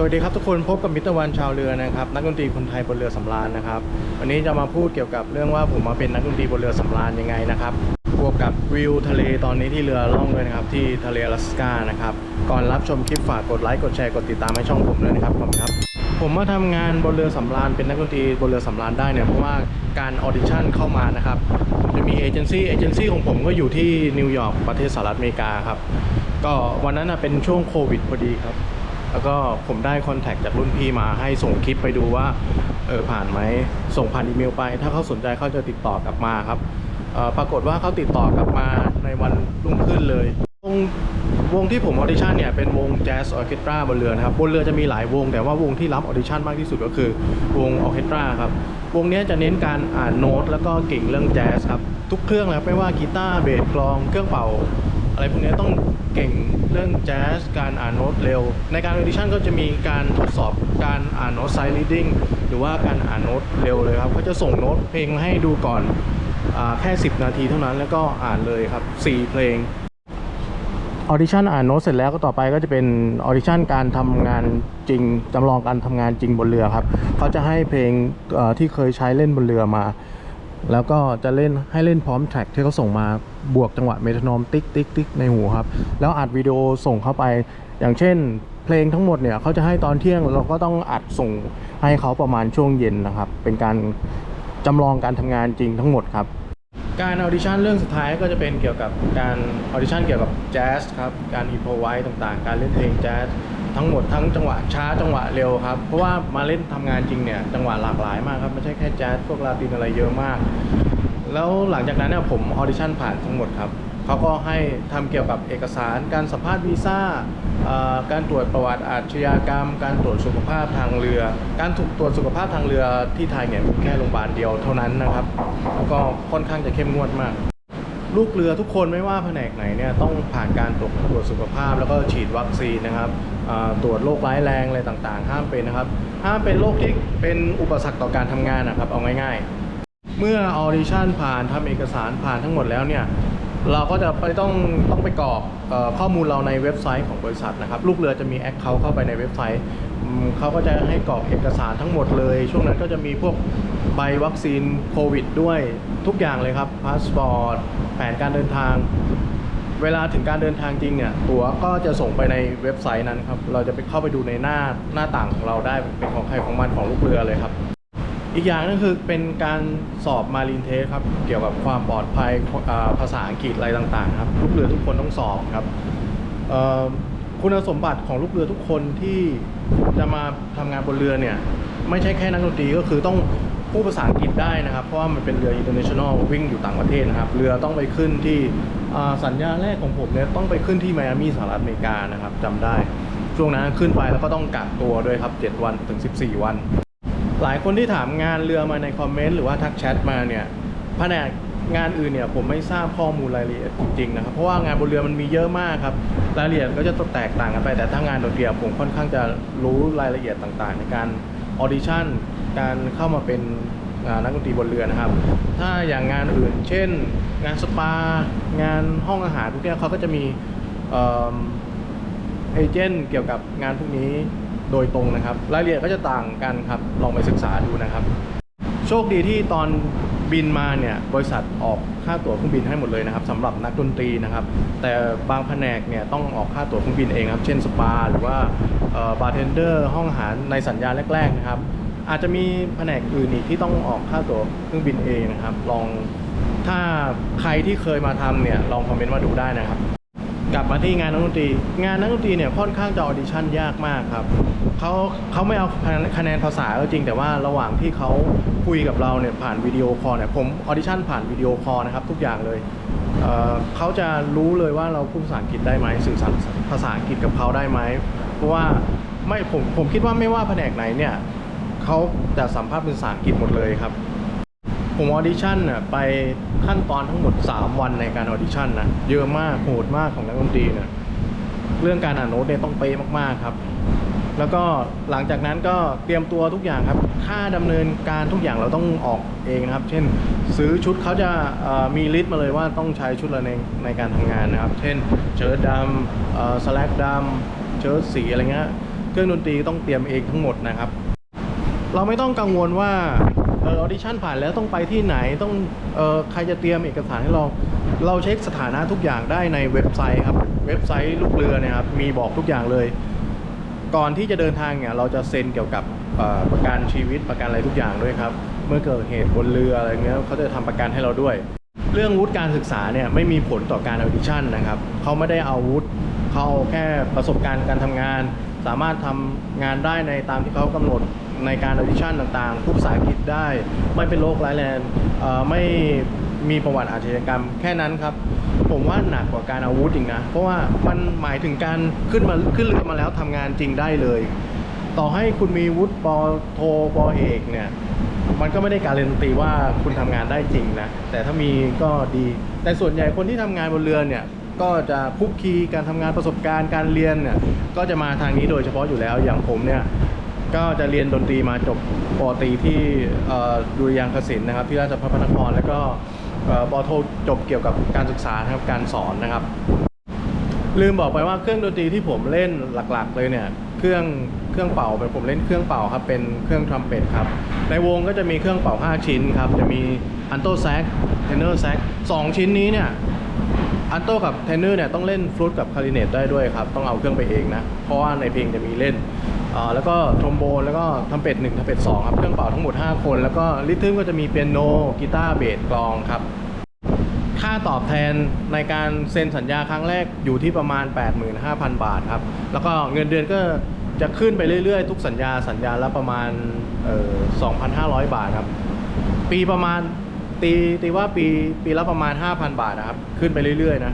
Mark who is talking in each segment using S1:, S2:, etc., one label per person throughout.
S1: สวัสดีครับทุกคนพบกับมิตรวันชาวเรือนะครับนักดนตรีคนไทยบนเรือสำราญนะครับวันนี้จะมาพูดเกี่ยวกับเรื่องว่าผมมาเป็นนักดนตรีบนเรือสำราญยังไงนะครับบวกกับวิวทะเลตอนนี้ที่เรือล่องเลยนะครับที่ทะเลอลาสก้านะครับก่อนรับชมคลิปฝากกดไลค์กดแชร์กดติดตามให้ช่องผมด้วยนะครับขอบคุณครับ ผมมาทำงานบนเรือสำราญเป็นนักดนตรีบนเรือสำราญได้เนี่ยเพราะว่าการออดิชั่นเข้ามานะครับผมจะมีเอเจนซี่เอเจนซี่ของผมก็อยู่ที่นิวยอร์กประเทศสหรัฐอเมริกาครับก็วันนั้นนะเป็นช่วงโควิดพอดีครับ แล้วก็ผมได้คอนแทคจากรุ่นพี่มาให้ส่งคลิปไปดูว่าเออผ่านไหมส่งผ่านอีเมลไป ถ้าเขาสนใจเขาจะติดต่อกลับมาครับออปรากฏว่าเขาติดต่อกลับมาในวันรุ่งขึ้นเลยวงวงที่ผมออดิชั่นเนี่ยเป็นวงแจ๊สออเคสตราบนเรือนะครับบนเรือจะมีหลายวง แต่ว่าวงที่รับออดิชั่นมากที่สุดก็คือวงออเคสตราครับวงนี้จะเน้นการอ่านโน้ตแล้วก็เก่งเรื่องแจ๊สครับทุกเครื่องแล้วไม่ว่ากีตาร์เบสกลองเครื่องเป่า อะไรพวกนี้ต้องเก่งเรื่องแจ๊สการอ่านโน้ตเร็ว ในการออดิชั่นก็จะมีการทดสอบการอ่านโน้ตไซด์ reading หรือว่าการอ่านโน้ตเร็วเลยครับเขาจะส่งโน้ตเพลงมาให้ดูก่อนอแค่ 10 นาทีเท่านั้นแล้วก็อ่านเลยครับ 4 เพลงออดิชั่นอ่านโน้ตเสร็จแล้วก็ต่อไปก็จะเป็นออดิชั่นการทำงานจริงจำลองการทำงานจริงบนเรือครับเขาจะให้เพลงที่เคยใช้เล่นบนเรือมา แล้วก็จะเล่นให้เล่นพร้อมแทร็กที่เขาส่งมาบวกจังหวะเมโทรโนมติ๊กติ๊กติ๊กในหูครับ แล้วอัดวิดีโอส่งเข้าไป อย่างเช่น เพลงทั้งหมดเนี่ยเขาจะให้ตอนเที่ยงเราก็ต้องอัดส่งให้เขาประมาณช่วงเย็นนะครับ เป็นการจำลองการทำงานจริงทั้งหมดครับ การออดิชั่นเรื่องสุดท้ายก็จะเป็นเกี่ยวกับการออดิชั่นเกี่ยวกับแจ๊สครับ การอินโฟไว้ต่างๆ การเล่นเพลงแจ๊ส ทั้งหมดทั้งจังหวะช้าจังหวะเร็วครับ เพราะว่ามาเล่นทำงานจริงเนี่ยจังหวะหลากหลายมากครับไม่ใช่แค่แจ๊สพวกลาตินอะไรเยอะมาก แล้วหลังจากนั้นเนี่ยผมออดิชั่นผ่านทั้งหมดครับเขาก็ให้ทำเกี่ยวกับเอกสารการสัมภาษณ์วีซ่าการตรวจประวัติอาชญากรรม การตรวจสุขภาพทางเรือ การถูกตรวจสุขภาพทางเรือที่ไทยเนี่ยมีแค่โรงพยาบาลเดียวเท่านั้นนะครับ ก็ค่อนข้างจะเข้มงวดมาก ลูกเรือทุกคนไม่ว่าแผนกไหนเนี่ยต้องผ่านการตรวจตรวจสุขภาพ แล้วก็ฉีดวัคซีนนะครับตรวจโรคร้ายแรงอะไรต่างๆ ห้ามเป็นนะครับ ห้ามเป็นโรคที่เป็นอุปสรรคต่อการทำงานนะครับ เอาง่าย ๆ เมื่อออดิชั่นผ่านทำเอกสารผ่านทั้งหมดแล้วเนี่ย เราก็จะไปต้องต้องไปกรอกอข้อมูลเราในเว็บไซต์ของบริษัทนะครับ ลูกเรือจะมีแอคเคาท์เข้าไปในเว็บไซต์เขาก็จะให้กรอกเอกสารทั้งหมดเลย ช่วงนั้นก็จะมีพวกใบวัคซีนโควิดด้วยทุกอย่างเลยครับพาสปอร์ตแผนการเดินทาง เวลาถึงการเดินทางจริงเนี่ย ตั๋วก็จะส่งไปในเว็บไซต์นั้นครับ เราจะไปเข้าไปดูในหน้าหน้าต่างของเราได้เป็นของใครของมันของลูกเรือเลยครับ อีกอย่างนึงคือเป็นการสอบมารีนเทสครับ เกี่ยวกับความปลอดภัยภาษาอังกฤษอะไรต่างๆครับลูกเรือทุกคนต้องสอบครับคุณสมบัติของลูกเรือทุกคนที่จะมาทำงานบนเรือเนี่ย ไม่ใช่แค่นักดนตรีก็คือต้องพูดภาษาอังกฤษได้นะครับ เพราะว่ามันเป็นเรือ international วิ่งอยู่ต่างประเทศนะครับ เรือต้องไปขึ้นที่สัญญาแรกของผมเนี่ยต้องไปขึ้นที่ไมอามีสหรัฐอเมริกานะครับจำได้ ช่วงนั้นขึ้นไปแล้วก็ต้องกักตัวด้วยครับ 7 วันถึง 14 วัน หลายคนที่ถามงานเรือมาในคอมเมนต์หรือว่าทักแชทมาเนี่ยแผนกงานอื่นเนี่ยผมไม่ทราบข้อมูลรายละเอียดจริงๆนะครับเพราะว่างานบนเรือมันมีเยอะมากครับรายละเอียดก็จะแตกต่างกันไปแต่ถ้างานดนตรีอะผมค่อนข้างจะรู้รายละเอียดต่างๆ ในการออดิชั่นการเข้ามาเป็นนักดนตรีบนเรือนะครับ ถ้าอย่างงานอื่น เช่น งานสปา งานห้องอาหารพวกนี้เขาก็จะมีเอเอเจนต์เกี่ยวกับงานพวกนี้ โดยตรงนะครับ รายละเอียดก็จะต่างกันครับ ลองไปศึกษาดูนะครับ โชคดีที่ตอนบินมาเนี่ยบริษัทออกค่าตั๋วเครื่องบินให้หมดเลยนะครับสำหรับนักดนตรีนะครับ แต่บางแผนกเนี่ยต้องออกค่าตั๋วเครื่องบินเองครับ เช่นสปาหรือว่าบาร์เทนเดอร์ห้องอาหารในสัญญาแรก ๆนะครับ อาจจะมีแผนกอื่นอีกที่ต้องออกค่าตั๋วเครื่องบินเองนะครับ ลองถ้าใครที่เคยมาทำเนี่ยลองคอมเมนต์มาดูได้นะครับ กลับมาที่งานนักดนตรี งานนักดนตรีเนี่ยค่อนข้างจะออดิชั่นยากมากครับเขาเขาไม่เอาคะแนนภาษาก็จริง แต่ว่าระหว่างที่เขาคุยกับเราเนี่ยผ่านวิดีโอคอลเนี่ยผมออดิชั่นผ่านวิดีโอคอลนะครับทุกอย่างเลยเเขาจะรู้เลยว่าเราพูดภาษาอังกฤษได้ไหมสื่อสารภาษาอังกฤษกับเขาได้ไหมเพราะว่าไม่ผมผมคิดว่าไม่ว่าแผนกไหนเนี่ยเขาจะสัมภาษณ์เป็นภาษาอังกฤษหมดเลยครับ ผมออดิชั่นน่ะไปขั้นตอนทั้งหมด 3 วันในการออดิชั่นนะเยอะมากโหดมากของนักดนตรีนะเรื่องการอ่านโน้ตเนี่ยต้องเป๊ะมากๆครับ แล้วก็หลังจากนั้นก็เตรียมตัวทุกอย่างครับค่าดำเนินการทุกอย่างเราต้องออกเองนะครับ เช่น ซื้อชุดเขาจะมีลิสต์มาเลยว่าต้องใช้ชุดอะไรในในการทำงานนะครับ เช่น เชิ้ตดำสแลกดำเชิ้ตสีอะไรเงี้ยเครื่องดนตรีต้องเตรียมเองทั้งหมดนะครับ เราไม่ต้องกังวลว่า ออออดิชั่นผ่านแล้วต้องไปที่ไหนต้องเออใครจะเตรียมเอกสารให้เรา เราเช็คสถานะทุกอย่างได้ในเว็บไซต์ครับเว็บไซต์ลูกเรือเนี่ยครับมีบอกทุกอย่างเลย ก่อนที่จะเดินทางเนี่ยเราจะเซ็นเกี่ยวกับประกันชีวิตประกันอะไรทุกอย่างด้วยครับเมื่อเกิดเหตุบนเรืออะไรเงี้ยเขาจะทำประกันให้เราด้วย เรื่องวุฒิการศึกษาเนี่ยไม่มีผลต่อการออดิชั่นนะครับเขาไม่ได้เอาวุฒิเขาเอาแค่ประสบการณ์การทำงาน สามารถทำงานได้ในตามที่เขากำหนด ในการออดิชั่นต่างๆพูดภาษาอังกฤษได้ ไม่เป็นโรคร้ายแรงไม่มีประวัติอาชญากรรมแค่นั้นครับ ผมว่าหนักกว่าการอาวุธอีกนะ เพราะว่ามันหมายถึงการขึ้นมาขึ้นเรือมาแล้วทำงานจริงได้เลย ต่อให้คุณมีวุฒิปอโทปอเอกเนี่ยมันก็ไม่ได้การันตีว่าคุณทำงานได้จริงนะ แต่ถ้ามีก็ดี แต่ส่วนใหญ่คนที่ทำงานบนเรือเนี่ย ก็จะคุกคีการทำงานประสบการณ์การเรียนเนี่ย ก็จะมาทางนี้โดยเฉพาะอยู่แล้ว อย่างผมเนี่ย ก็จะเรียนดนตรีมาจบปอตรีที่ดุริยางคศิลป์นะครับ ที่ราชภัฏพระนคร แล้วก็ปอโทจบเกี่ยวกับการศึกษาครับการสอนนะครับ ลืมบอกไปว่าเครื่องดนตรีที่ผมเล่นหลักๆ เลยเนี่ยเครื่องเครื่องเป่าเป็นผมเล่นเครื่องเป่าครับเป็นเครื่องทรัมเป็ตครับในวงก็จะมีเครื่องเป่า 5 ชิ้นครับจะมีอันโตแซกเทนเนอร์แซกสองชิ้นนี้เนี่ยอันโตกับเทนเนอร์เนี่ยต้องเล่นฟลุตกับคาริเนตได้ด้วยครับ ต้องเอาเครื่องไปเองนะ เพราะว่าในเพลงจะมีเล่น อ่าแล้วก็ทรอมโบนแล้วก็ทรัมเป็ตหนึ่งทรัมเป็ตสองครับเครื่องเป่าทั้งหมด 5 คน แล้วก็ลิทึมก็จะมีเปียโนกีตาร์เบสกลองครับ ค่าตอบแทนในการเซ็นสัญญาครั้งแรกอยู่ที่ประมาณ 85,000 บาทครับ แล้วก็เงินเดือนก็จะขึ้นไปเรื่อยๆ ทุกสัญญาสัญญาละประมาณเอ่อ2,500 บาทครับ ปีประมาณตีตีว่าปีปีละประมาณ 5,000 บาทนะครับ ขึ้นไปเรื่อยๆนะ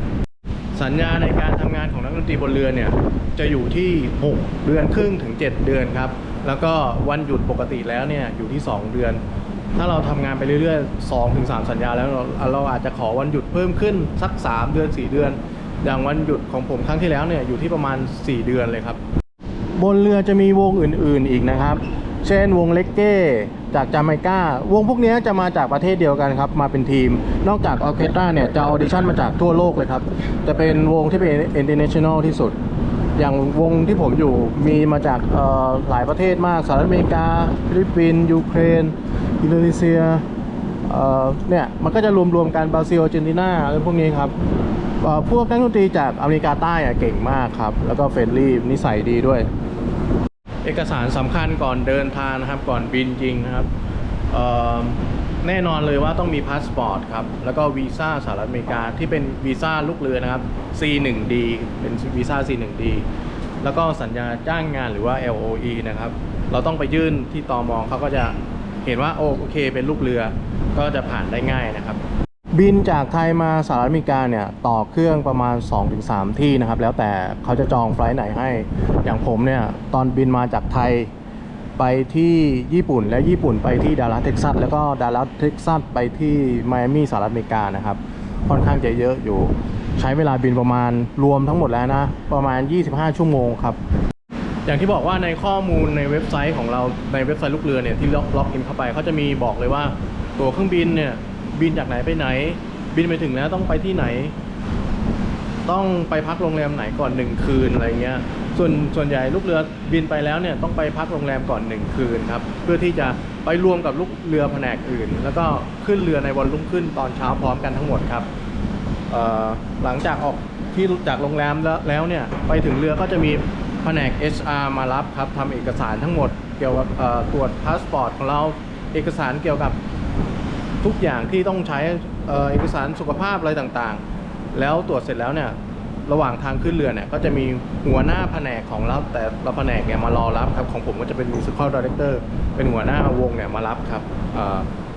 S1: สัญญาในการ นของนักตรีบนเรือเนี่ยจะอยู่ที่ 6 เดือนครึ่งถึง 7 เดือนครับ แล้วก็วันหยุดปกติแล้วเนี่ยอยู่ที่ 2 เดือน ถ้าเราทำงานไปเรื่อยๆ2ถึง3สัญญาแล้วเราเราอาจจะขอวันหยุดเพิ่มขึ้นสัก 3 เดือน 4 เดือน อย่างวันหยุดของผมครั้งที่แล้วเนี่ยอยู่ที่ประมาณ 4 เดือนเลยครับ บนเรือจะมีวงอื่นๆอีกนะครับ เช่นวงเล็กเก้ จากจาไมกาวงพวกนี้จะมาจากประเทศเดียวกันครับ มาเป็นทีม นอกจากออเคสตราเนี่ยจะออดิชั่นมาจากทั่วโลกเลยครับ จะเป็นวงที่เป็น international ที่สุด อย่างวงที่ผมอยู่มีมาจากหลายประเทศมากสหรัฐอเมริกา ฟิลิปปินส์ยูเครน อินโดนีเซียเนี่ยมันก็จะรวมๆกันบราซิลอาร์เจนตินาอะไรพวกนี้ครับพวกนักดนตรีจากอเมริกาใต้อะเก่งมากครับ แล้วก็เฟรนลี่นิสัยดีด้วย เอกสารสำคัญก่อนเดินทางนะครับ ก่อนบินจริงนะครับแน่นอนเลยว่าต้องมีพาสปอร์ตครับ แล้วก็วีซ่าสหรัฐอเมริกาที่เป็นวีซ่าลูกเรือนะครับ C1D เป็นวีซ่า C1D แล้วก็สัญญาจ้างงานหรือว่า LOE นะครับ เราต้องไปยื่นที่ตอมองเขาก็จะเห็นว่าโอเคเป็นลูกเรือก็จะผ่านได้ง่ายนะครับ บินจากไทยมาสหรัฐอเมริกาเนี่ยต่อเครื่องประมาณ 2-3 ที่นะครับ แล้วแต่เขาจะจองไฟล์ไหนให้ อย่างผมเนี่ยตอนบินมาจากไทยไปที่ญี่ปุ่นและญี่ปุ่นไปที่ดัลลัสเท็กซัสแล้วก็ดัลลัสเท็กซัสไปที่ไมอามี่สหรัฐอเมริกานะครับ ค่อนข้างจะเยอะอยู่ ใช้เวลาบินประมาณรวมทั้งหมดแล้วนะ ประมาณ 25 ชั่วโมงครับ อย่างที่บอกว่าในข้อมูลในเว็บไซต์ของเราในเว็บไซต์ลูกเรือเนี่ยที่ล็อกล็อกอินเข้าไปเขาจะมีบอกเลยว่า ตัวเครื่องบินเนี่ย บินจากไหนไปไหน บินไปถึงแล้วต้องไปที่ไหน ต้องไปพักโรงแรมไหนก่อนหนึ่งคืนอะไรเงี้ยส่วนส่วนใหญ่ลูกเรือบินไปแล้วเนี่ยต้องไปพักโรงแรมก่อนหนึ่งคืนครับเพื่อที่จะไปรวมกับลูกเรือแผนกอื่น แล้วก็ขึ้นเรือในวันรุ่งขึ้นตอนเช้าพร้อมกันทั้งหมดครับหลังจากออกที่จากโรงแรมแล้วแล้วเนี่ยไปถึงเรือก็จะมีแผนก HR มารับครับทำเอกสารทั้งหมด เกี่ยวกับตรวจพาสปอร์ตของเราเอกสารเกี่ยวกับ ทุกอย่างที่ต้องใช้เอกสารสุขภาพอะไรต่างๆ แล้วตรวจเสร็จแล้วเนี่ยระหว่างทางขึ้นเรือเนี่ยก็จะมีหัวหน้าแผนกของเราแต่ละแผนกเนี่ยมารอรับครับของผมก็จะเป็น musical director เป็นหัวหน้าวงเนี่ยมารับครับ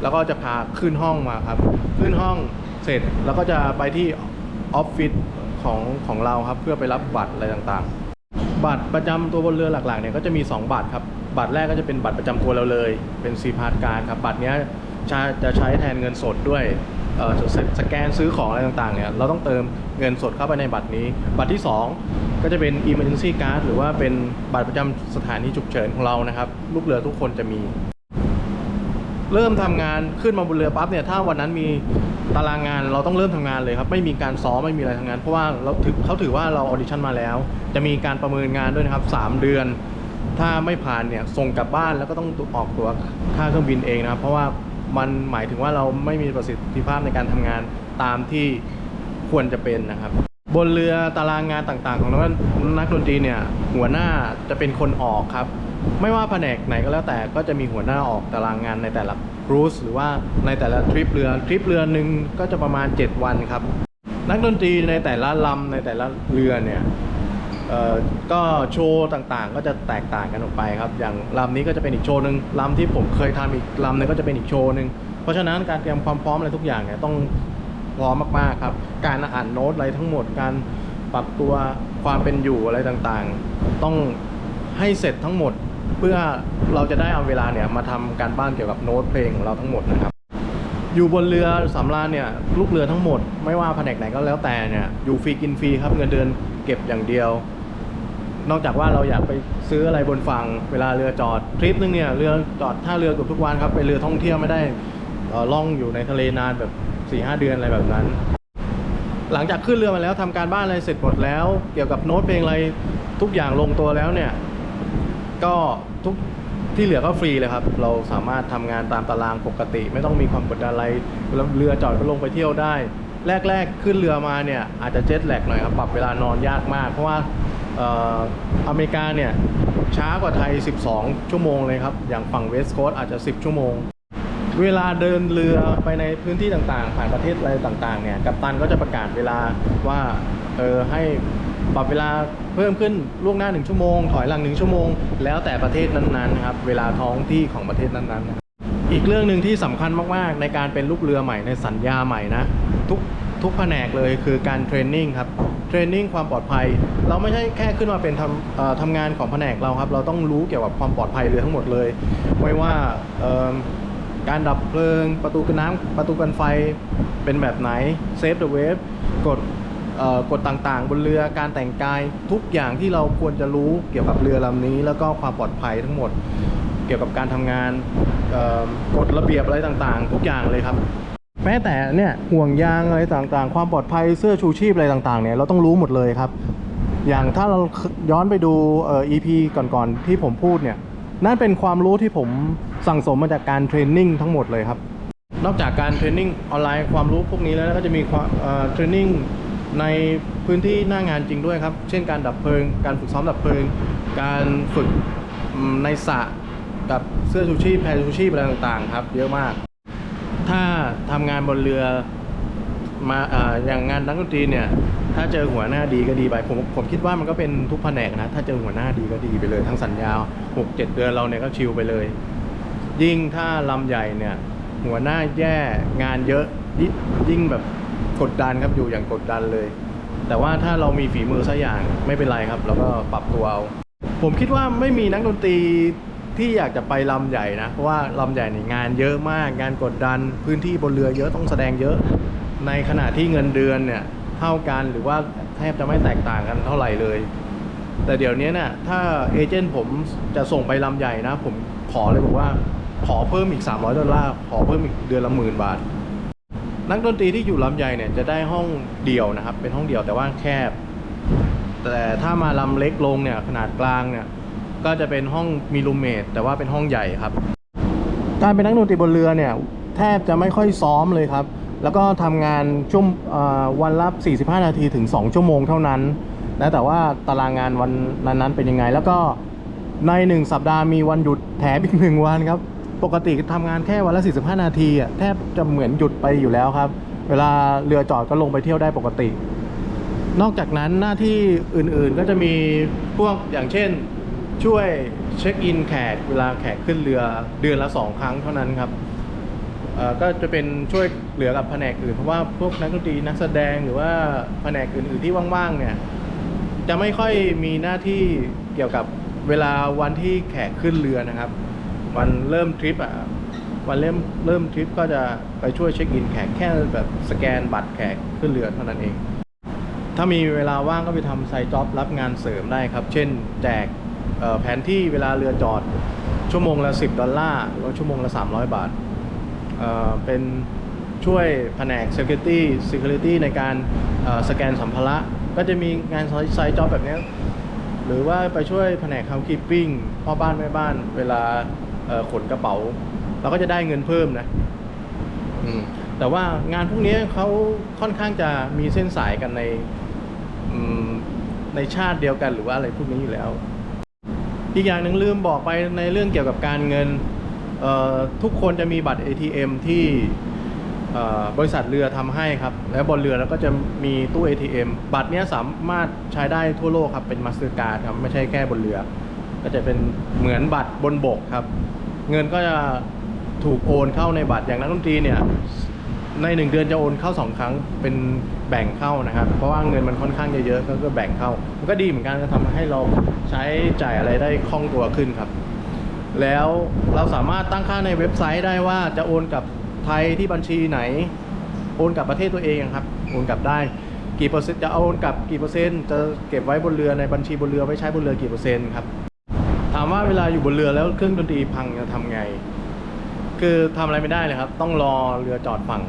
S1: แล้วก็จะพาขึ้นห้องมาครับขึ้นห้องเสร็จแล้วก็จะไปที่ออฟฟิศของของเราครับเพื่อไปรับบัตรอะไรต่างๆ บัตรประจำตัวบนเรือหลักๆเนี่ยก็จะมี 2 บัตรครับบัตรแรกก็จะเป็นบัตรประจำตัวเราเลย เป็นซีพาร์ทการครับบัตรเนี้ย จะจะใช้แทนเงินสดด้วยเอ่อสแกนซื้อของอะไรต่างๆเนี่ยเราต้องเติมเงินสดเข้าไปในบัตรนี้ บัตรที่ 2 ก็จะเป็น emergency card หรือว่าเป็นบัตรประจำสถานีฉุกเฉินของเรานะครับลูกเรือทุกคนจะมี เริ่มทำงานขึ้นมาบนเรือปั๊บเนี่ยถ้าวันนั้นมีตารางงานเราต้องเริ่มทำงานเลยครับไม่มีการซ้อมไม่มีอะไรทำงาน เพราะว่าเราถือเขาถือว่าเราออดิชั่นมาแล้ว จะมีการประเมินงานด้วยนะครับ 3 เดือน ถ้าไม่ผ่านเนี่ยส่งกลับบ้านแล้วก็ต้องออกตัวค่าเครื่องบินเองนะครับเพราะว่า มันหมายถึงว่าเราไม่มีประสิทธิภาพในการทำงานตามที่ควรจะเป็นนะครับ บนเรือตารางงานต่างๆ ของนักนักดนตรีเนี่ยหัวหน้าจะเป็นคนออกครับ ไม่ว่าแผนกไหนก็แล้วแต่ก็จะมีหัวหน้าออกตารางงานในแต่ละครูสหรือว่าในแต่ละทริปเรือทริปเรือหนึ่งก็จะประมาณ 7 วันครับ นักดนตรีในแต่ละลำในแต่ละเรือเนี่ย เอ่อก็โชว์ต่างๆ ก็จะแตกต่างกันออกไปครับ อย่างลำนี้ก็จะเป็นอีกโชว์หนึ่งลำที่ผมเคยทำอีกลำหนึงก็จะเป็นอีกโชว์หนึ่งเพราะฉะนั้นการเตรียมความพร้อมอะไรทุกอย่างเนี่ยต้องพร้อมมากๆครับ การอ่านโน้ตอะไรทั้งหมดการปรับตัวความเป็นอยู่อะไรต่างๆ ต้องให้เสร็จทั้งหมดเพื่อเราจะได้เอาเวลาเนี่ยมาทำการบ้านเกี่ยวกับโน้ตเพลงของเราทั้งหมดนะครับ อยู่บนเรือสำราญเนี่ยลูกเรือทั้งหมด ไม่ว่าแผนกไหนก็แล้วแต่เนี่ยอยู่ฟรีกินฟรีครับเงินเดือนเก็บอย่างเดียว นอกจากว่าเราอยากไปซื้ออะไรบนฝั่งเวลาเรือจอดทริปนึงเนี่ยเรือจอดท่าเรือเกือบทุกวันครับไปเรือท่องเที่ยวไม่ได้ล่องอยู่ในทะเลนานแบบ4ี่หเดือนอะไรแบบนั้น หลังจากขึ้นเรือมาแล้วทำการบ้านอะไรเสร็จหมดแล้ว เกี่ยวกับโน้ตเพลงอะไรทุกอย่างลงตัวแล้วเนี่ยก็ทุกที่เหลือก็ฟรีเลยครับ เราสามารถทำงานตามตารางปกติ ไม่ต้องมีความกดดันอะไรเรือจอดก็ลงไปเที่ยวได้ แรก ๆ ขึ้นเรือมาเนี่ยอาจจะเจ็ตแลกหน่อยครับปรับเวลานอนยากมากเพราะว่า อเมริกาเนี่ยช้ากว่าไทย 12 ชั่วโมงเลยครับ อย่างฝั่งเวสต์โคสต์อาจจะ 10 ชั่วโมง เวลาเดินเรือไปในพื้นที่ต่างๆ ผ่านประเทศอะไรต่างๆ เนี่ยกัปตันก็จะประกาศเวลาว่าเออให้ปรับเวลาเพิ่มขึ้นล่วงหน้า 1 ชั่วโมง ถอยหลัง 1 ชั่วโมง แล้วแต่ประเทศนั้นๆครับเวลาท้องที่ของประเทศนั้นๆนอีกเรื่องหนึ่งที่สำคัญมากๆ ในการเป็นลูกเรือใหม่ในสัญญาใหม่นะทุก ทุกแผนกเลยคือการเทรนนิ่งครับเทรนนิ่งความปลอดภัย เราไม่ใช่แค่ขึ้นมาเป็นทำทำงานของแผนกเราครับ เราต้องรู้เกี่ยวกับความปลอดภัยเรือทั้งหมดเลย ไม่ว่าการดับเพลิง ประตูกันน้ำประตูกันไฟเป็นแบบไหนเซฟเดอะเวฟกฎกฎต่างๆ บนเรือการแต่งกายทุกอย่างที่เราควรจะรู้เกี่ยวกับเรือลำนี้ แล้วก็ความปลอดภัยทั้งหมด เกี่ยวกับการทำงานกฎระเบียบอะไรต่างๆ ทุกอย่างเลยครับ แม้แต่เนี่ยห่วงยางอะไรต่างๆ ความปลอดภัยเสื้อชูชีพอะไรต่างๆเนี่ยเราต้องรู้หมดเลยครับ อย่างถ้าเราย้อนไปดูเอ่อ EP ก่อนๆที่ผมพูดเนี่ยนั่นเป็นความรู้ที่ผมสั่งสมมาจากการเทรนนิ่งทั้งหมดเลยครับ นอกจากการเทรนนิ่งออนไลน์ความรู้พวกนี้แล้วก็จะมีความเอ่อเทรนนิ่งในพื้นที่หน้างานจริงด้วยครับ เช่นการดับเพลิง การฝึกซ้อมดับเพลิง การฝึกในสระกับเสื้อชูชีพแพรชูชีพอะไรต่างๆ ครับ เยอะมาก ถ้าทำงานบนเรือมาออย่างงานนักดนตรีเนี่ย ถ้าเจอหัวหน้าดีก็ดีไปผมผมคิดว่ามันก็เป็นทุกแผนกนะ ถ้าเจอหัวหน้าดีก็ดีไปเลย ทั้งสัญญา6 7เดือนเราเนี่ยก็ชิลไปเลย ยิ่งถ้าลำใหญ่เนี่ย หัวหน้าแย่งานเยอะยิยิ่งแบบกดดันครับอยู่อย่างกดดันเลย แต่ว่าถ้าเรามีฝีมือสักอย่างไม่เป็นไรครับเราก็ปรับตัวเอาผมคิดว่าไม่มีนักดนตรี ที่อยากจะไปลำใหญ่นะ เพราะว่าลำใหญ่เนี่ยงานเยอะมาก งานกดดัน พื้นที่บนเรือเยอะต้องแสดงเยอะ ในขณะที่เงินเดือนเนี่ยเท่ากันหรือว่าแทบจะไม่แตกต่างกันเท่าไหร่เลย แต่เดี๋ยวนี้เนี่ยถ้าเอเจนต์ผมจะส่งไปลำใหญ่นะ ผมขอเลยบอกว่าขอเพิ่มอีก 300 ดอลลาร์ ขอเพิ่มอีกเดือนละหมื่นบาท นักดนตรีที่อยู่ลำใหญ่เนี่ยจะได้ห้องเดี่ยวนะครับ เป็นห้องเดี่ยวแต่ว่าแคบ แต่ถ้ามาลำเล็กลงเนี่ยขนาดกลางเนี่ย ก็จะเป็นห้องมีรูมเมทแต่ว่าเป็นห้องใหญ่ครับ การเป็นนักดนตรีบนเรือเนี่ยแทบจะไม่ค่อยซ้อมเลยครับ แล้วก็ทำงานช่วงวันละ45 นาทีถึง 2 ชั่วโมงเท่านั้นนะแต่ว่าตารางงานวันนั้นๆเป็นยังไง แล้วก็ใน 1 สัปดาห์มีวันหยุดแถมอีกหนึ่งวันครับ ปกติทำงานแค่วันละ 45 นาทีอะแทบจะเหมือนหยุดไปอยู่แล้วครับ เวลาเรือจอดก็ลงไปเที่ยวได้ปกติ นอกจากนั้นหน้าที่อื่นๆก็จะมีพวกอย่างเช่น ช่วยเช็คอินแขกเวลาแขกขึ้นเรือเดือนละสองครั้งเท่านั้นครับก็จะเป็นช่วยเหลือกับแผนกอื่นเพราะว่าพวกนักดนตรีนักแสดงหรือว่าแผนกอื่นๆที่ว่างๆเนี่ยจะไม่ค่อยมีหน้าที่เกี่ยวกับเวลาวันที่แขกขึ้นเรือนะครับ วันเริ่มทริปอะวันเริ่มเริ่มทริปก็จะไปช่วยเช็คอินแขกแค่แบบสแกนบัตรแขกขึ้นเรือเท่านั้นเอง ถ้ามีเวลาว่างก็ไปทำไซต์จ็อบรับงานเสริมได้ครับ เช่น แจก แผนที่เวลาเรือจอดชั่วโมงละ 10 ดอลลาร์หรือว่าชั่วโมงละ 300 บาทเเป็นช่วยแผนก Security Security ในการสแกนสัมภาระก็จะมีงานไซต์จ็อบแบบนี้ หรือว่าไปช่วยแผนก housekeeping พ่อบ้านแม่บ้าน เวลาขนกระเป๋า เราก็จะได้เงินเพิ่มนะมแต่ว่างานพวกนี้เขาค่อนข้างจะมีเส้นสายกันในในชาติเดียวกันหรือว่าอะไรพวกนี้อยู่แล้ว อีกอย่างหนึ่งลืมบอกไปในเรื่องเกี่ยวกับการเงินทุกคนจะมีบัตร ATM ที่เอ่บริษัทเรือทำให้ครับ แล้วบนเรือเราก็จะมีตู้ ATM บัตรเนี้ยสามารถใช้ได้ทั่วโลกครับ เป็นมาสเตอร์การ์ดครับ ไม่ใช่แค่บนเรือ ก็จะเป็นเหมือนบัตรบนบกครับ เงินก็จะถูกโอนเข้าในบัตรอย่างนักดนตรีเนี่ย ในหนึ่งเดือนจะโอนเข้าสองครั้งเป็นแบ่งเข้านะครับ เพราะว่าเงินมันค่อนข้างเยอะๆก็แบ่งเข้า มันก็ดีเหมือนกันก็ทำให้เราใช้จ่ายอะไรได้คล่องตัวขึ้นครับ แล้วเราสามารถตั้งค่าในเว็บไซต์ได้ว่าจะโอนกับไทยที่บัญชีไหน โอนกับประเทศตัวเองครับ โอนกลับได้กี่เปอร์เซ็นต์จะเอาโอนกับกี่เปอร์เซ็นต์จะเก็บไว้บนเรือในบัญชีบนเรือไว้ใช้บนเรือกี่เปอร์เซ็นต์ครับถามว่าเวลาอยู่บนเรือแล้วเครื่องดนตรีพังจะทำไง คือทำอะไรไม่ได้เลยครับ ต้องรอเรือจอดฝั่ง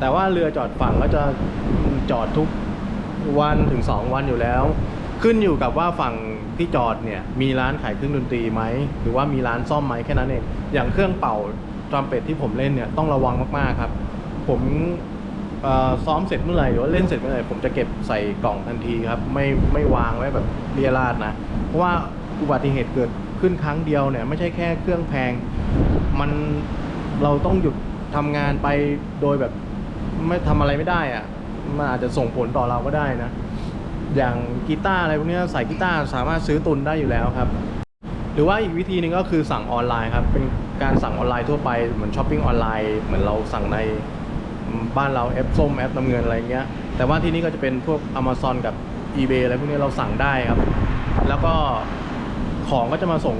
S1: แต่ว่าเรือจอดฝั่งก็จะจอดทุกวันถึง 2 วันอยู่แล้ว ขึ้นอยู่กับว่าฝั่งที่จอดเนี่ยมีร้านขายเครื่องดนตรีไหมหรือว่ามีร้านซ่อมไหมแค่นั้นเองอย่างเครื่องเป่าทรัมเป็ตที่ผมเล่นเนี่ยต้องระวังมากๆครับ ผมซ้อมเสร็จเมื่อไหร่หรือว่าเล่นเสร็จเมื่อไหร่ผมจะเก็บใส่กล่องทันทีครับ ไม่ไม่วางไว้แบบเรียราดนะ เพราะว่าอุบัติเหตุเกิดขึ้นครั้งเดียวเนี่ยไม่ใช่แค่เครื่องแพง มันเราต้องหยุดทำงานไปโดยแบบ ไม่ทำอะไรไม่ได้อะมันอาจจะส่งผลต่อเราก็ได้นะ อย่างกีตาร์อะไรพวกนี้ยใส่กีตาร์สามารถซื้อตุนได้อยู่แล้วครับ หรือว่าอีกวิธีหนึ่งก็คือสั่งออนไลน์ครับ เป็นการสั่งออนไลน์ทั่วไปเหมือนช้อปปิ้งออนไลน์เหมือนเราสั่งในบ้านเราแอปส้มแอปน้ำเงินอะไรเงี้ย แต่ว่าที่นี่ก็จะเป็นพวก Amazon กับ eBay อะไรพวกนี้เราสั่งได้ครับ แล้วก็ของก็จะมาส่ง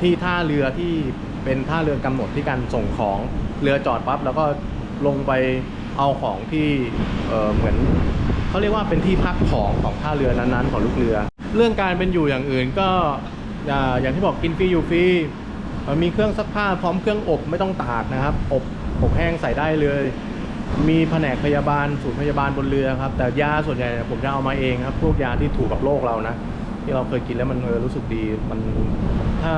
S1: ที่ท่าเรือที่เป็นท่าเรือกำหนดที่การส่งของเรือจอดปั๊บแล้วก็ลงไป เอาของที่เเหมือนเขาเรียกว่าเป็นที่พักของของท่าเรือนั้นๆของลูกเรือ เรื่องการเป็นอยู่อย่างอื่นก็อย่างที่บอกกินฟรีอยู่ฟรีมีเครื่องซักผ้าพร้อมเครื่องอบไม่ต้องตากนะครับ อบอบแห้งใส่ได้เลย มีแผนกพยาบาลศูนย์พยาบาลบนเรือครับ แต่ยาส่วนใหญ่ผมจะเอามาเองครับ พวกยาที่ถูกกับโรคเรานะที่เราเคยกินแล้วมันเออรู้สึกดีมันถ้า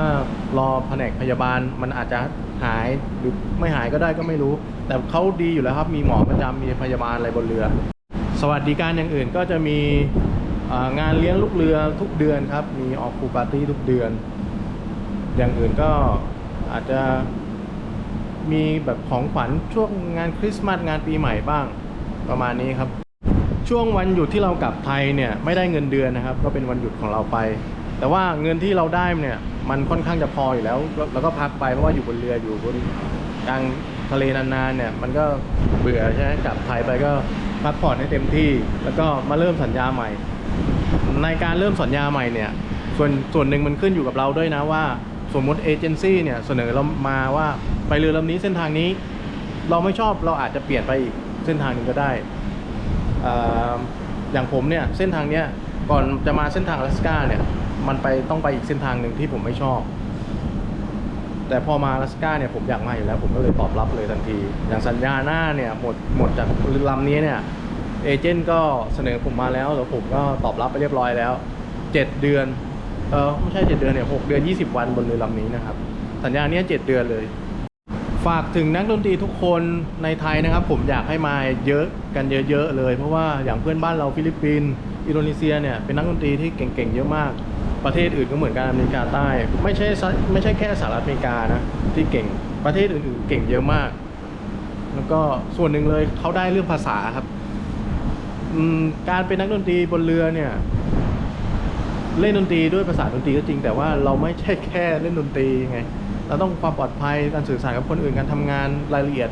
S1: รอแผนกพยาบาลมันอาจจะหายหรือ ไม่หายก็ได้ก็ไม่รู้ แต่เขาดีอยู่แล้วครับ มีหมอประจำมีพยาบาลอะไรบนเรือ สวัสดิการอย่างอื่นก็จะมีงานเลี้ยงลูกเรือทุกเดือนครับ มีออกคูปาร์ตี้ทุกเดือน อย่างอื่นก็อาจจะมีแบบของขวัญช่วงงานคริสต์มาสงานปีใหม่บ้างประมาณนี้ครับ ช่วงวันหยุดที่เรากลับไทยเนี่ยไม่ได้เงินเดือนนะครับ ก็เป็นวันหยุดของเราไป แต่ว่าเงินที่เราได้เนี่ยมันค่อนข้างจะพออยู่แล้ว แล้วก็พักไปเพราะว่าอยู่บนเรืออยู่บน กลางทะเลนานๆเนี่ยมันก็เบื่อใช่ไหมกลับไทยไปก็พักผ่อนให้เต็มที่ แล้วก็มาเริ่มสัญญาใหม่ ในการเริ่มสัญญาใหม่เนี่ยส่วนส่วนหนึ่งมันขึ้นอยู่กับเราด้วยนะว่า สมมติเอเจนซี่เนี่ยเสนอเรามาว่าไปเรือลำนี้เส้นทางนี้ เราไม่ชอบเราอาจจะเปลี่ยนไปอีกเส้นทางหนึ่งก็ได้เอ่ออย่างผมเนี่ยเส้นทางเนี้ยก่อนจะมาเส้นทางอลาสก้าเนี่ยมันไปต้องไปอีกเส้นทางหนึ่งที่ผมไม่ชอบ แต่พอมาลาสก้าเนี่ยผมอยากมาอยู่แล้ว ผมก็เลยตอบรับเลยทันที อย่างสัญญาหน้าเนี่ยหมดหมดจากลำนี้เนี่ยเอเจนต์ก็เสนอผมมาแล้วแล้วผมก็ตอบรับไปเรียบร้อยแล้ว 7 เดือนเออไม่ใช่ 7 เดือนเนี่ยหเดือน 20 วันบนเรือลำนี้นะครับ สัญญาเนี้ย7เดือนเลย ฝากถึงนักดนตรีทุกคนในไทยนะครับ ผมอยากให้มาเยอะกันเยอะๆเลย เพราะว่าอย่างเพื่อนบ้านเราฟิลิปปินส์อินโดนีเซียเนี่ยเป็นนักดนตรีที่เก่งๆเยอะมาก ประเทศอื่นก็เหมือนกันอเมริกาใต้ ไม่ใช่ไม่ใช่แค่สหรัฐอเมริกานะที่เก่งประเทศอื่นๆ เก่งเยอะมาก แล้วก็ส่วนหนึ่งเลยเขาได้เรื่องภาษาครับการเป็นนักดนตรีบนเรือเนี่ย เล่นดนตรีด้วยภาษาดนตรีก็จริง แต่ว่าเราไม่ใช่แค่เล่นดนตรีไงเราต้องความปลอดภัยการสื่อสารกับคนอื่นการทำงานรายละเอียด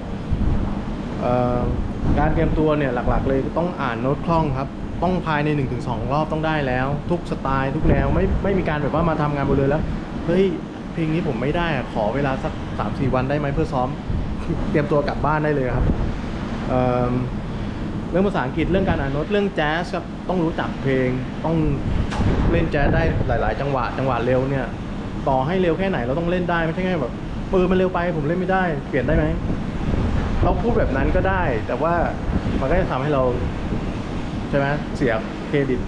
S1: การเตรียมตัวเนี่ยหลัก ๆ เลยต้องอ่านโน้ตคล่องครับ ต้องภายใน 1-2 รอบต้องได้แล้ว ทุกสไตล์ทุกแนวไม่ไม่มีการแบบว่ามาทำงานบนเรือแล้วเฮ้ยเพลงนี้ผมไม่ได้ขอเวลาสัก 3-4 วันได้ไหมเพื่อซ้อม เตรียมตัวกลับบ้านได้เลยครับเเรื่องภาษาอังกฤษเรื่องการอ่านโน้ตเรื่องแจ๊สครับต้องรู้จักเพลงต้องเล่นแจ๊สได้หลาย ๆ จังหวะจังหวะเร็วเนี่ยต่อให้เร็วแค่ไหนเราต้องเล่นได้ไม่ใช่แค่แบบปืนมันเร็วไปผมเล่นไม่ได้ เปลี่ยนได้ไหมเราพูดแบบนั้นก็ได้ แต่ว่ามันก็จะทำให้เรา ช่ไหมเสียเครดิต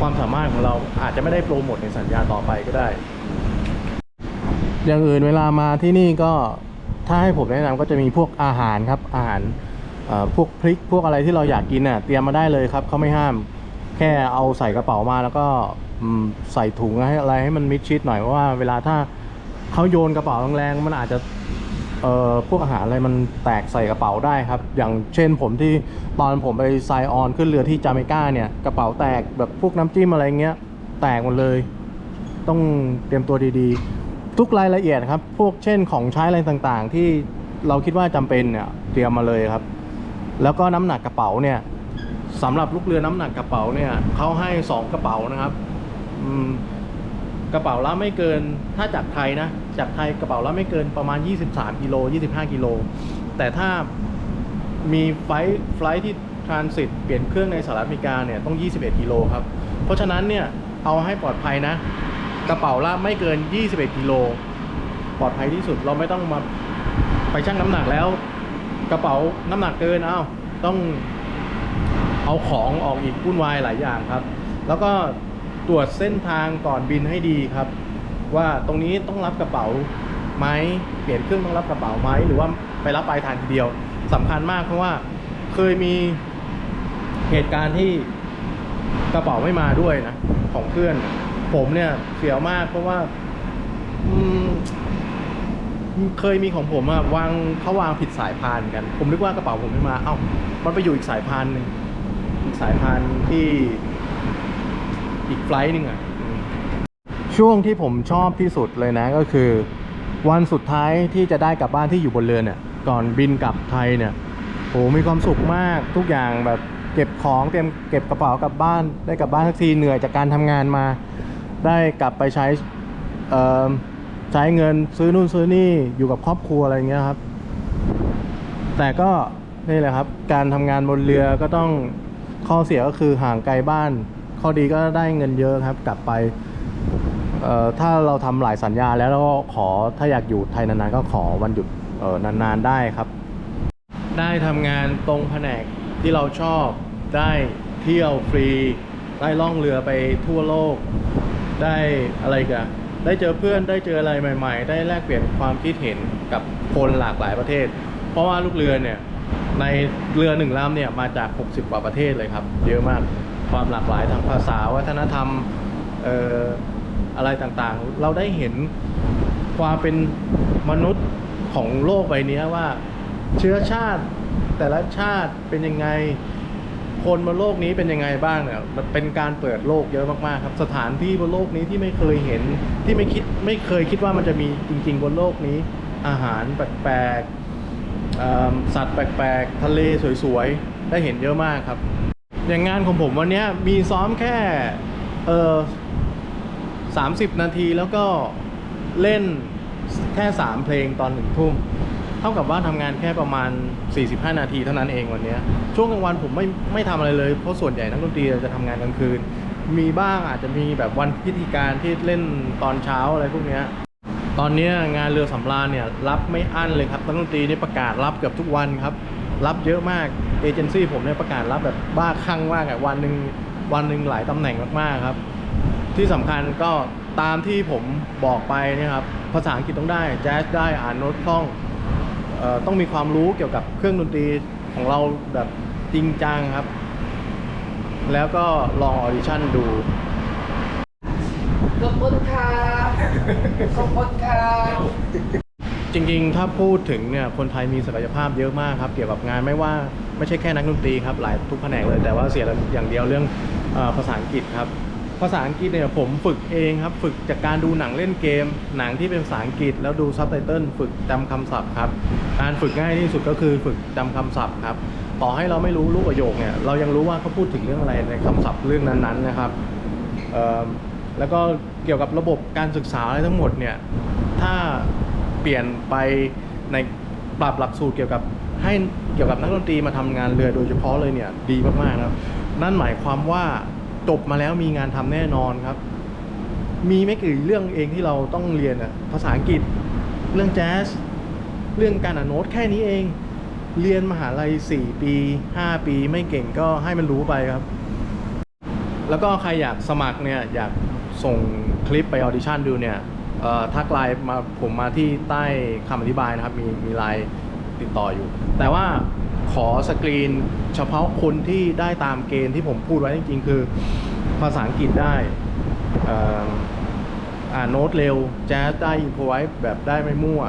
S1: ความสามารถของเราอาจจะไม่ได้โปรโมทในสัญญาต่อไปก็ได้ อย่างอื่นเวลามาที่นี่ก็ถ้าให้ผมแนะนำก็จะมีพวกอาหารครับอาหารพวกพริกพวกอะไรที่เราอยากกินน่ะเตรียมมาได้เลยครับเขาไม่ห้าม แค่เอาใส่กระเป๋ามาแล้วก็ใส่ถุงให้อะไรให้มันมิดชิดหน่อยเพราะว่าเวลาถ้าเขาโยนกระเป๋าแรงๆมันอาจจะ เอ่อพวกอาหารอะไรมันแตกใส่กระเป๋าได้ครับ อย่างเช่นผมที่ตอนผมไปไซออนขึ้นเรือที่จาเมกาเนี่ยกระเป๋าแตกแบบพวกน้ำจิ้มอะไรเงี้ยแตกหมดเลย ต้องเตรียมตัวดีๆ ทุกรายละเอียดครับ พวกเช่นของใช้อะไรต่างๆ ที่เราคิดว่าจำเป็นเนี่ยเตรียมมาเลยครับ แล้วก็น้ำหนักกระเป๋าเนี่ยสำหรับลูกเรือน้ำหนักกระเป๋าเนี่ยเขาให้2กระเป๋านะครับอืม กระเป๋าละไม่เกินถ้าจากไทยนะจากไทยกระเป๋าละไม่เกินประมาณ 23กิโล25กิโลแต่ถ้ามีไฟล์ไฟที่ทรานสิตเปลี่ยนเครื่องในสหรัฐอเมริกาเนี่ยต้อง 21กิโลครับเพราะฉะนั้นเนี่ยเอาให้ปลอดภัยนะ กระเป๋าละไม่เกิน 21กิโลปลอดภัยที่สุดเราไม่ต้องมาไปชั่งน้ำหนักแล้ว กระเป๋าน้ำหนักเกินอ้าวต้องเอาของออกอีกวุ่นวายหลายอย่างครับ แล้วก็ ตรวจเส้นทางก่อนบินให้ดีครับ ว่าตรงนี้ต้องรับกระเป๋าไหมเปลี่ยนเครื่องต้องรับกระเป๋าไหมหรือว่าไปรับปลายทางทีเดียวสำคัญมากเพราะว่าเคยมีเหตุการณ์ที่กระเป๋าไม่มาด้วยนะของเพื่อน ผมเนี่ยเสียวมากเพราะว่าเคยมีของผมอะวางเขาวางผิดสายพานกัน ผมนึกว่ากระเป๋าผมไม่มา เอ้ามันไปอยู่อีกสายพานหนึ่งอีกสายพานที่ อีกไฟล์หนึ่งอะช่วงที่ผมชอบที่สุดเลยนะก็คือ วันสุดท้ายที่จะได้กลับบ้านที่อยู่บนเรือเนี่ยก่อนบินกลับไทยเนี่ยโหมีความสุขมากทุกอย่างแบบเก็บของเตรียมเก็บกระเป๋ากลับบ้าน ได้กลับบ้านสักทีเหนื่อยจากการทำงานมา ได้กลับไปใช้ใช้เงินซื้อนู่นซื้อนี่อยู่กับครอบครัวอะไรเงี้ยครับ แต่ก็นี่แหละครับ การทำงานบนเรือก็ต้องข้อเสียก็คือห่างไกลบ้าน ข้อดีก็ได้เงินเยอะครับกลับไปถ้าเราทำหลายสัญญาแล้วแล้วก็ขอถ้าอยากอยู่ไทยนานๆก็ขอวันหยุดนานๆได้ครับ ได้ทำงานตรงแผนกที่เราชอบได้เที่ยวฟรี ได้ล่องเรือไปทั่วโลก ได้อะไรกันได้เจอเพื่อนได้เจออะไรใหม่ ๆ ได้แลกเปลี่ยนความคิดเห็นกับคนหลากหลายประเทศ เพราะว่าลูกเรือเนี่ยในเรือหนึ่งลำเนี่ยมาจาก 60 กว่าประเทศเลยครับ เยอะมาก ความหลากหลายทางภาษาวัฒนธรรมเอ่ออะไรต่างๆ เราได้เห็นความเป็นมนุษย์ของโลกใบนี้ว่าเชื้อชาติแต่ละชาติเป็นยังไงคนบนโลกนี้เป็นยังไงบ้างเนี่ยมันเป็นการเปิดโลกเยอะมากๆครับ สถานที่บนโลกนี้ที่ไม่เคยเห็นที่ไม่คิดไม่เคยคิดว่ามันจะมีจริง ๆ บนโลกนี้ อาหารแปลกๆสัตว์แปลกๆ ทะเลสวยๆ ได้เห็นเยอะมากครับ อย่างงานของผมวันนี้มีซ้อมแค่เออสามสิบนาทีแล้วก็เล่นแค่3เพลงตอนหนึ่งทุ่มเท่ากับว่าทำงานแค่ประมาณ 45 นาทีเท่านั้นเองวันนี้ช่วงกลางวันผมไม่ไม่ทำอะไรเลยเพราะส่วนใหญ่นักดนตรีจะทำงานกลางคืน มีบ้างอาจจะมีแบบวันพิธีการที่เล่นตอนเช้าอะไรพวกนี้ตอนนี้งานเรือสำราญเนี่ยรับไม่อั้นเลยครับนักดนตรีนี่ประกาศรับเกือบทุกวันครับ รับเยอะมากเอเจนซี่ผมเนี่ยประกาศรับแบบบ้าคลั่งมากอะวันหนึ่งวันหนึ่งหลายตำแหน่งมากๆครับ ที่สำคัญก็ตามที่ผมบอกไปเนะครับภาษาอังกฤษต้องได้แจ๊สได้อ่านโน้ตคล่องออต้องมีความรู้เกี่ยวกับเครื่องดนตรีของเราแบบจริงจังครับ แล้วก็ลองออดิชั่นดู
S2: ขอบคุณครับขอบคุณครับ
S1: จริงๆ ถ้าพูดถึงเนี่ยคนไทยมีศักยภาพเยอะมากครับเกี่ยวกับงานไม่ว่าไม่ใช่แค่นักดนตรีครับหลายทุกแผนกเลยแต่ว่าเสียอย่างเดียวเรื่องเออภาษาอังกฤษครับภาษาอังกฤษเนี่ยผมฝึกเองครับฝึกจากการดูหนังเล่นเกม หนังที่เป็นภาษาอังกฤษ แล้วดูซับไตเติลฝึกจำคำศัพท์ครับการฝึกง่ายที่สุดก็คือฝึกจำคำศัพท์ครับต่อให้เราไม่รู้ลูกประโยคเนี่ยเรายังรู้ว่าเขาพูดถึงเรื่องอะไรในคำศัพท์เรื่องนั้นๆนะครับเอ่อแล้วก็เกี่ยวกับระบบการศึกษาอะไรทั้งหมดเนี่ยถ้า ปลี่ยนไปในปรับหลักสูตรเกี่ยวกับให้เกี่ยวกับนักดนตรีมาทำงานเรือโดยเฉพาะเลยเนี่ยดีมากๆนะครับ นั่นหมายความว่าจบมาแล้วมีงานทำแน่นอนครับ มีไม่กี่เรื่องเองที่เราต้องเรียนอะภาษาอังกฤษ เรื่องแจ๊สเรื่องการอ่านโน้ตแค่นี้เอง เรียนมหาลัย 4 ปี 5 ปีไม่เก่งก็ให้มันรู้ไปครับ แล้วก็ใครอยากสมัครเนี่ยอยากส่งคลิปไปออดิชั่นดูเนี่ย ทักไลน์มาผมมาที่ใต้คำอธิบายนะครับ มีมีไลน์ติดต่ออยู่ แต่ว่าขอสกรีนเฉพาะคนที่ได้ตามเกณฑ์ที่ผมพูดไว้จริงๆ คือภาษาอังกฤษได้อ่านโน้ตเร็วแจ๊สได้อินโฟไว้แบบได้ไม่มั่ว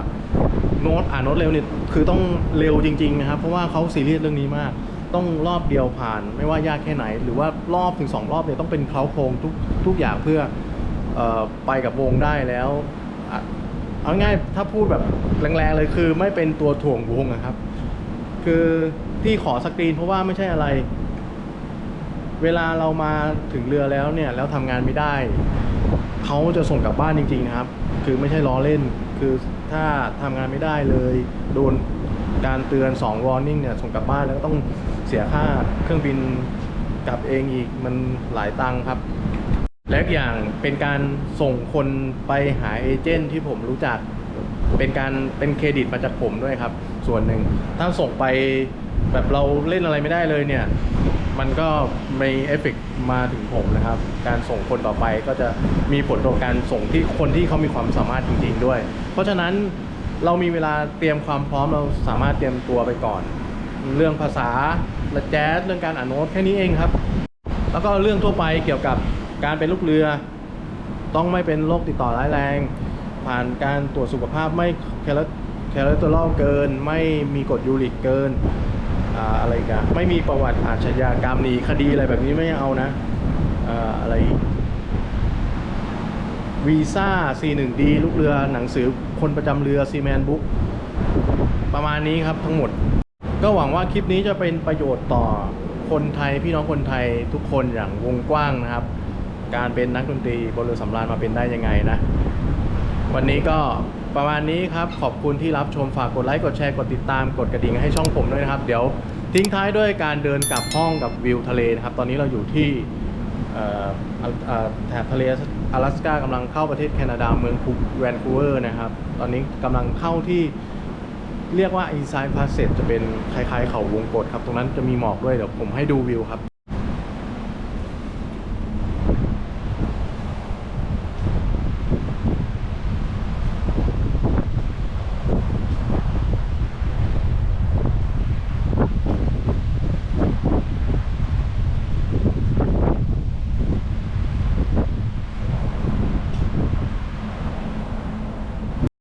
S1: โน้ตอ่านโน้ตเร็วเนี่ยคือต้องเร็วจริงๆนะครับ เพราะว่าเขาซีเรียสเรื่องนี้มาก ต้องรอบเดียวผ่านไม่ว่ายากแค่ไหน หรือว่ารอบถึงสองรอบเนี่ยต้องเป็นเคล้าโครงทุกทุกอย่างเพื่อ ไปกับวงได้แล้วอะเอาง่ายถ้าพูดแบบแรงๆเลยคือไม่เป็นตัวถ่วงวงนะครับ คือที่ขอสกรีนเพราะว่าไม่ใช่อะไร เวลาเรามาถึงเรือแล้วเนี่ยแล้วทำงานไม่ได้ เขาจะส่งกลับบ้านจริงๆนะครับ คือไม่ใช่ล้อเล่น คือถ้าทำงานไม่ได้เลย โดนการเตือน2 warning เนี่ยส่งกลับบ้านแล้วก็ต้องเสียค่าเครื่องบินกลับเองอีกมันหลายตังค์ครับ และอีกอย่างเป็นการส่งคนไปหาเอเจนต์ที่ผมรู้จัก เป็นการเป็นเครดิตมาจากผมด้วยครับ ส่วนหนึ่งถ้าส่งไปแบบเราเล่นอะไรไม่ได้เลยเนี่ย มันก็มีเอฟเฟกมาถึงผมนะครับ การส่งคนต่อไปก็จะมีผลต่อการส่งที่คนที่เขามีความสามารถจริงๆด้วย เพราะฉะนั้นเรามีเวลาเตรียมความพร้อมเราสามารถเตรียมตัวไปก่อน เรื่องภาษาและแจ๊สเรื่องการอ่านโน้ตแค่นี้เองครับ แล้วก็เรื่องทั่วไปเกี่ยวกับ การเป็นลูกเรือ ต้องไม่เป็นโรคติดต่อร้ายแรง ผ่านการตรวจสุขภาพไม่แคลแคลสเตอรอลเกิน ไม่มีกรดยูริกเกินออะไรกันไม่มีประวัติอาชญากรรมหนีคดีอะไรแบบนี้ไม่เอานะออะไรวีซ่า C1D ลูกเรือหนังสือคนประจำเรือซีแมนบุ๊กประมาณนี้ครับทั้งหมด ก็หวังว่าคลิปนี้จะเป็นประโยชน์ต่อคนไทยพี่น้องคนไทยทุกคนอย่างวงกว้างนะครับ การเป็นนักดนตรีบนเรือสำราญมาเป็นได้ยังไงนะ วันนี้ก็ประมาณนี้ครับขอบคุณที่รับชมฝากกดไลค์กดแชร์กดติดตามกดกระดิ่งให้ช่องผมด้วยนะครับ เดี๋ยวทิ้งท้ายด้วยการเดินกลับห้องกับวิวทะเลนะครับ ตอนนี้เราอยู่ที่แถบทะเล阿拉สกากำลังเข้าประเทศแคนาดาเมืองแวนคูเวอร์นะครับ ตอนนี้กำลังเข้าที่เรียกว่า Inside Passage จะเป็นคล้ายๆเขาวงกฏครับ ตรงนั้นจะมีหมอกด้วย เดี๋ยวผมให้ดูวิวครับ